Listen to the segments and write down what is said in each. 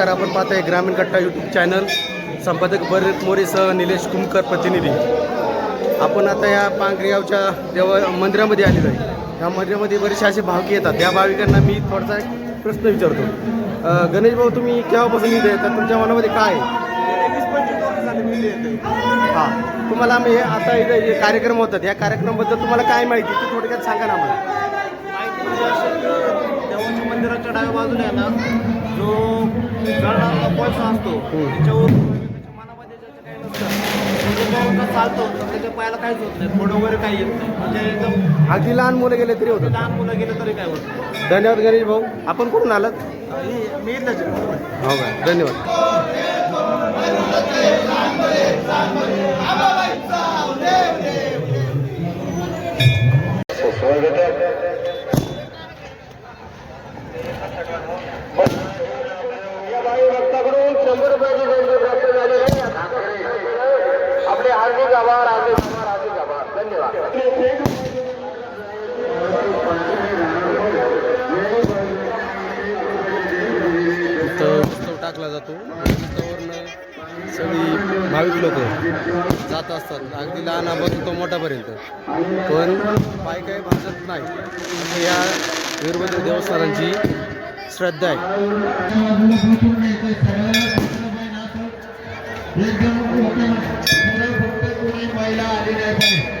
नमस्कार आपण पाहताय ग्रामीण कट्टा यूट्यूब चॅनल संपादक भरत मोरेसह निलेश कुमकर प्रतिनिधी. आपण आता या पांगरी गावच्या देव मंदिरामध्ये आलेलो आहे. या मंदिरामध्ये बरेचसे असे भावकी येतात. त्या भाविकांना मी थोडासा एक प्रश्न विचारतो. गणेश भाऊ तुम्ही केव्हापासून इथे येतात तुमच्या मनामध्ये काय आहे? हां. तुम्हाला आम्ही हे आता इथे जे कार्यक्रम होतात या कार्यक्रमाबद्दल तुम्हाला काय माहिती? ती थोडक्यात सांगा ना आम्हाला. माहिती म्हणजे देवाच्या मंदिराच्या डाव्या बाजूला आहे ना जो जळणारा कोळसा असतो. त्याच्यावर त्याच्या मनामध्ये ज्याचं काही नसतं चालतो तर त्याच्या पायाला काहीच होत नाही फोड वगैरे काही येत नाही. म्हणजे एकदम अगदी लहान मुलं गेले तरी होतं लहान मुलं गेलं तरी काय होत नाही. धन्यवाद गणेश भाऊ. आपण कुठून आलात? हे- मी इथलंच आहे. हो का? धन्यवाद. लहानापासून तो मोठ्यापर्यंत पण पाय काय भाजत नाही. या वीरभद्र देवस्थानांची श्रद्धा आहे. अरे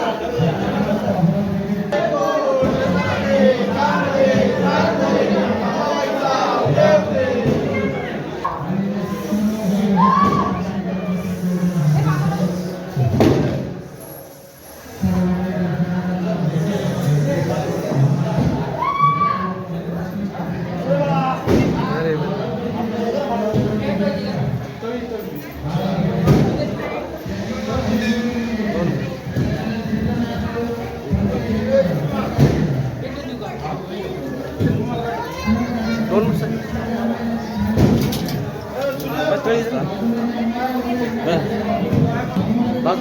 बघ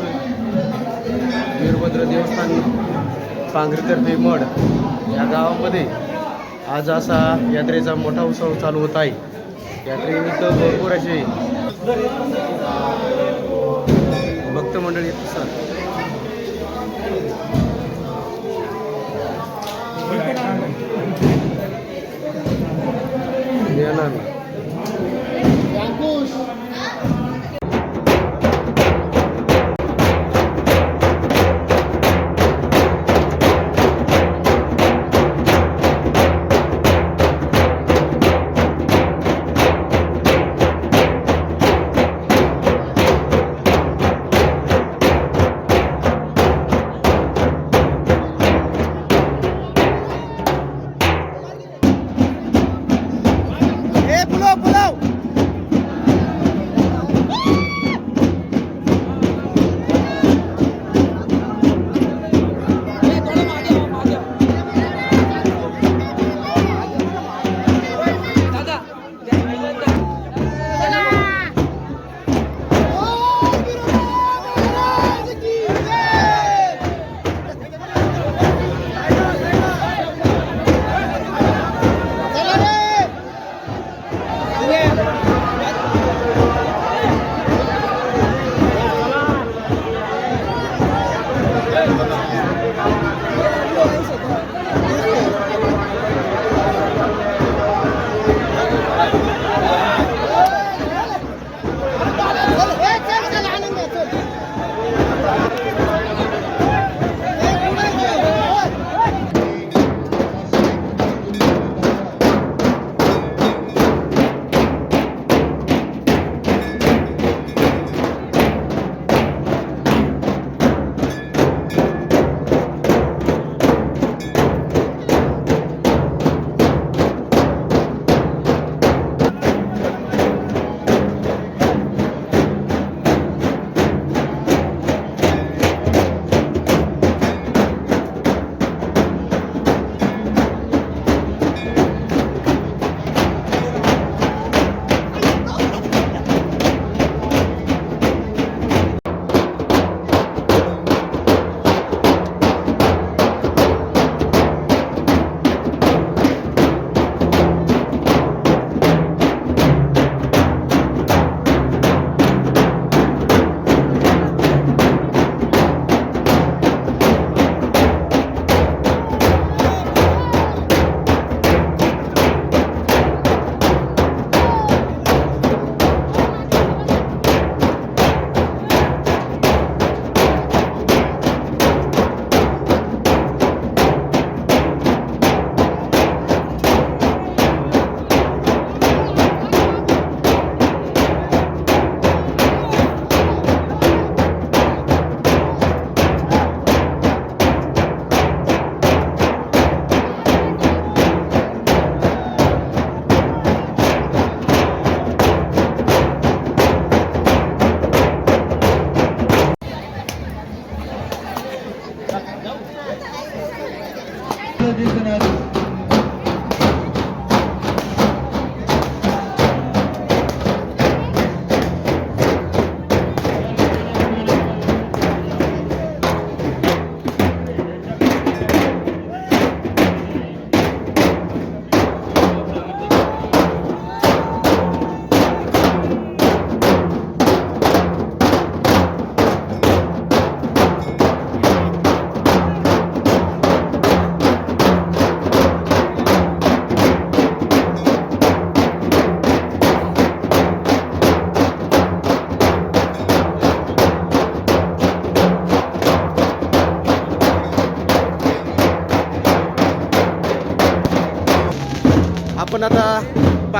वीरभद्र देवस्थान पांघरीतर्फे मड या गावामध्ये आज असा यात्रेचा मोठा उत्सव चालू होत आहे. यात्रेनिमित्त भरपूर असे भक्त मंडळ येत असतात.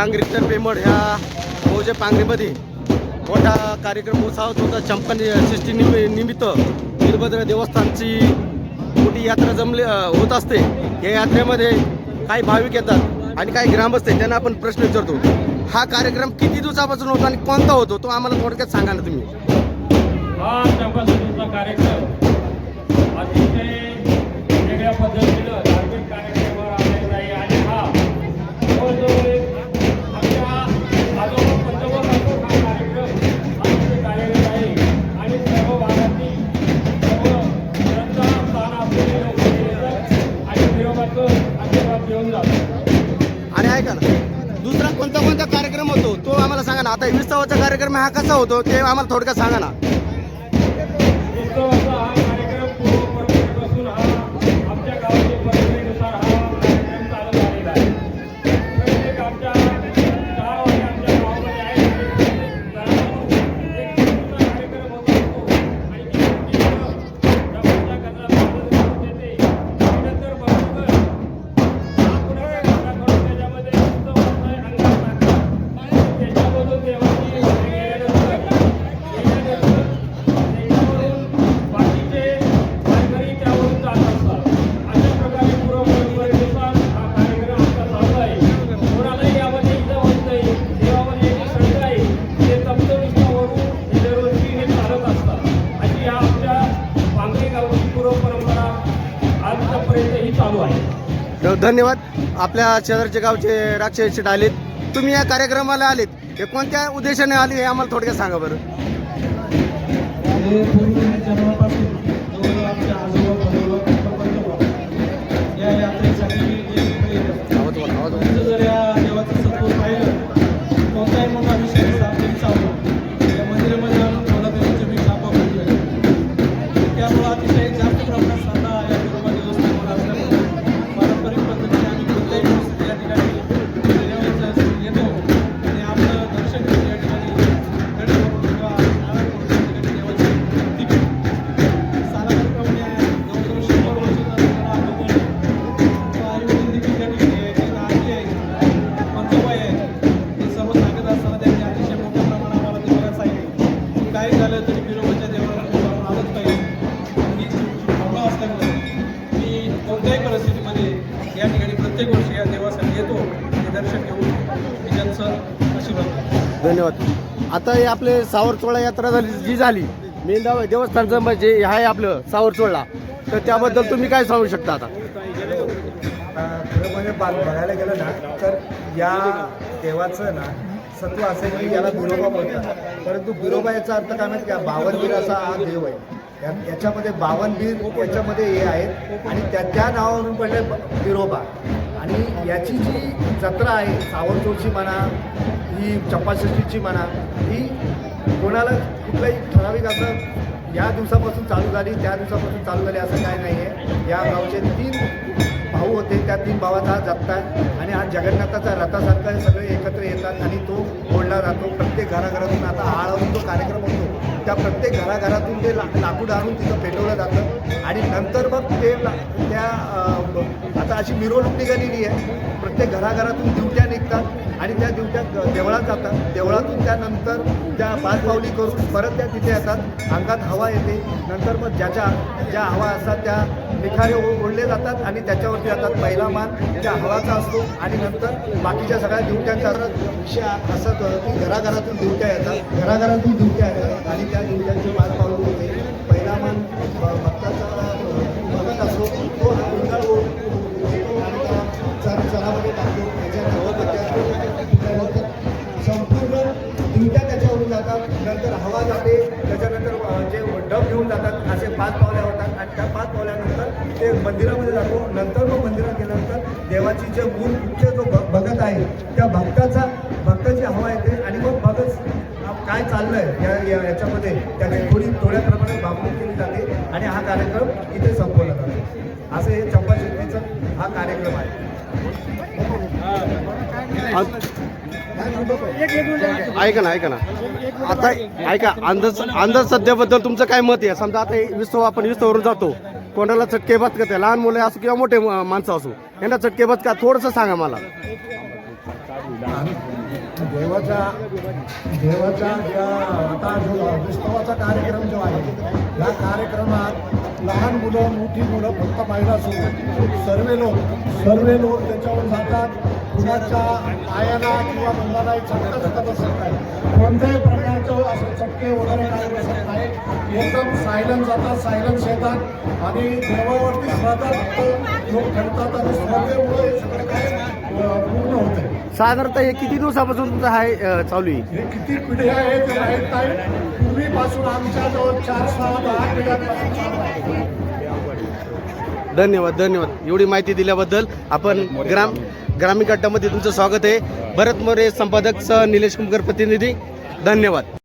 पांगरी पेमड ह्या मौजे पांगरीमध्ये मोठा कार्यक्रम उत्साहत होता. चंपन षष्टी निमि निमित्त वीरभद्र देवस्थानची मोठी यात्रा जमली होत असते. या यात्रेमध्ये काही भाविक येतात आणि काही ग्रामस्थ त्यांना आपण प्रश्न विचारतो हा कार्यक्रम किती दिवसापासून होतो आणि कोणता होतो? तो आम्हाला थोडक्यात सांगा ना तुम्ही. हा कार्यक्रम अतिशय वेगळ्या पद्धतीनं आता विस्तवाचा कार्यक्रम हा कसा होतो ते आम्हाला थोडक्यात सांगा ना. धन्यवाद. आपल्या शेजारच्या गावचे राक्षस आलेत तुम्ही या कार्यक्रमाला आलेत. हे कोणत्या उद्देशाने आले हे आम्हाला थोडक्यात सांगा बरं. हे पूर्वी जन्मापासून जवळजवळ आमच्या आजोबा पणोबा पंतोबा या यात्रेसाठी सांगितलं. काही झालं तरी बिरोबाच्या देवाला जाऊन आलंच पाहिजे. आणि ही भावना असल्यामुळे मी कोणत्याही परिस्थितीमध्ये या ठिकाणी प्रत्येक वर्षी या देवासाठी येतो आणि दर्शन घेऊन मी त्यांचं आशीर्वाद घेतो. धन्यवाद आता हे आपले सावरचोळा यात्रा झाली जी झाली मेन देव देवस्थानचं म्हणजे हे आहे आपलं सावरचोळा तर त्याबद्दल तुम्ही काय सांगू शकता आता खरं म्हणजे बघायला गेलं ना तर या देवाचं ना सत्व असेल की याला बिरोबा बोलतात. परंतु बिरोबा याचा अर्थ काय माहिती का? बावनबीर असा हा देव आहे. या याच्यामध्ये बावनबीर याच्यामध्ये हे आहेत आणि त्या त्या नावावरून पडले ब- बिरोबा. आणि याची जी जत्रा आहे सावरचोडची म्हणा ही चप्पाषष्टीची म्हणा ही कोणाला कुठलाही ठराविक असं या दिवसापासून चालू झाली त्या दिवसापासून चालू झाली असं काय नाही आहे या गावचे तीन भाऊ होते त्या तीन भावाचा आज जत्ता आणि आज जगन्नाथाचा रथासारखा सगळे एकत्र येतात आणि तो ओढला जातो प्रत्येक घराघरातून आता आळवून तो कार्यक्रम होतो त्या प्रत्येक घराघरातून ते ला लाकूड आणून तिथं पेटवलं जातं. आणि नंतर मग ते त्या आता अशी मिरवणूक निघालेली आहे. प्रत्येक घराघरातून दिवट्या निघतात. आणि त्या दिवट्या देवळात जातात. देवळातून त्यानंतर त्या पाच पावली करून परत त्या तिथे येतात. अंगात हवा येते. नंतर मग ज्याच्या ज्या हवा असतात त्या निखारे ओ- ओढले जातात आणि त्याच्यावरती जातात. पहिला मान त्या हवाचा असतो आणि नंतर बाकीच्या सगळ्या दिवट्यांचा विषय असं होतो की घराघरातून दिवट्या येतात. घराघरातून दिवट्या येतात आणि त्या दिवट्यांचे पाच पावली होते. पहिला मान भक्ताचा त्या पाच पावल्यानंतर ते मंदिरामध्ये जातो. नंतर मग मंदिरात गेल्यानंतर देवाची जे मूळ मुख्य जो भगत आहे त्या भक्ताचा भक्ताची हवा येते आणि मग भगत काय चाललंय या या- याच्यामध्ये त्याची थोडी थोड्या प्रमाणात भावनिक केली जाते आणि हा कार्यक्रम इथे संपवला जातो. असं हे कार्यक्रम आहे. ऐका ना ऐका ना. आता ऐका अंधश्रद्धेबद्दल तुमचं काय मत आहे? समजा आता विस्तव आपण विस्तवरून जातो. कोणाला चटके बस का लहान मुलं असो किंवा मोठे माणसं असो यांना चटके बस का? थोडंसं सांगा मला. देवाच्या देवाच्या ज्या आता जो विस्तवाचा कार्यक्रम जो आहे या कार्यक्रमात लहान मुलं मोठी मुलं फक्त महिला असून सर्व लोक सर्व लोक त्याच्यावर जातात. कुणाच्या पायाला किंवा मुलालाही चटका सुद्धा असत नाही. कोणत्याही प्रकारचं असं चटके वगैरे काही बसत नाही एकदम सायलन्स जातात सायलन्स येतात आणि देवावरती श्रद्धा फक्त लोक आणि हे सगळं काय अं, पूर्ण होते साधारणतः हे किती दिवसापासून तुमचं हाय अं, चालू आहे? हे किती पिढ्या आहेत ते माहीत नाही. पूर्वीपासून आमच्या जवळ चार सहा दहा पिढ्यांपासून चालू आहे. धन्यवाद धन्यवाद. एवढी माहिती दिल्याबद्दल आपण ग्राम ग्रामीण गटामध्ये तुमचं स्वागत आहे. भरत मोरे संपादक सह निलेश कुमकर प्रतिनिधी धन्यवाद.